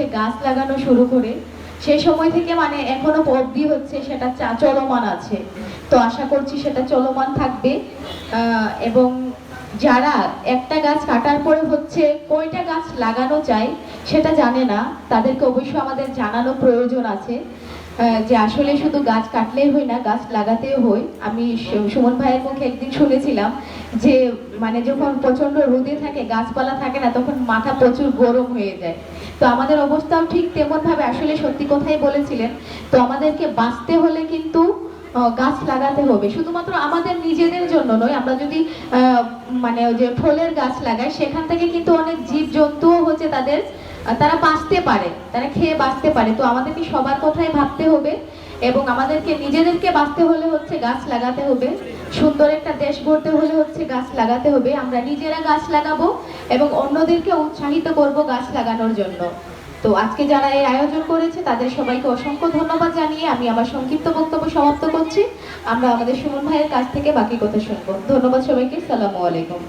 হচ্ছে গাছ লাগানো শুরু করে সেই সময় থেকে মানে এখনও অবধি হচ্ছে সেটা চলমান আছে। তো আশা করছি সেটা চলমান থাকবে। এবং যারা একটা গাছ কাটার পরে হচ্ছে কয়টা গাছ লাগানো চাই সেটা জানে না, তাদেরকে অবশ্যই আমাদের জানানো প্রয়োজন আছে। যে আসলে শুধু গাছ কাটলেই হয় না, গাছ লাগাতেও হয়। আমি সুমন ভাইয়ের মুখে একদিন শুনেছিলাম যে মানে যখন প্রচণ্ড রোদে থাকে, গাছপালা থাকে না, তখন মাথা প্রচুর গরম হয়ে যায়। তো আমাদের অবস্থাও ঠিক তেমন ভাবে আসলে সত্যি কথাই বলেছিলেন, তো আমাদেরকে বাঁচতে হলে কিন্তু গাছ লাগাতে হবে। শুধুমাত্র আমাদের নিজেদের জন্য নয়, আমরা যদি মানে যে ফলের গাছ লাগাই, সেখান থেকে কিন্তু অনেক জীব জন্তুও হচ্ছে তাদের তারা বাঁচতে পারে, তারা খেয়ে বাঁচতে পারে। তো আমাদেরকে সবার কথাই ভাবতে হবে। এবং আমাদেরকে নিজেদেরকে বাঁচতে হলে হচ্ছে গাছ লাগাতে হবে। সুন্দর একটা দেশ গড়তে হলে হচ্ছে গাছ লাগাতে হবে। আমরা নিজেরা গাছ লাগাবো এবং অন্যদেরকে উৎসাহিত করব গাছ লাগানোর জন্য। তো আজকে যারা এই আয়োজন করেছে, তাদের সবাইকে অসংখ্য ধন্যবাদ জানিয়ে আমি আমার সংক্ষিপ্ত বক্তব্য সমাপ্ত করছি। আমরা আমাদের সুমন ভাইয়ের কাছ থেকে বাকি কথা শুনব। ধন্যবাদ সবাইকে। সালামু আলাইকুম।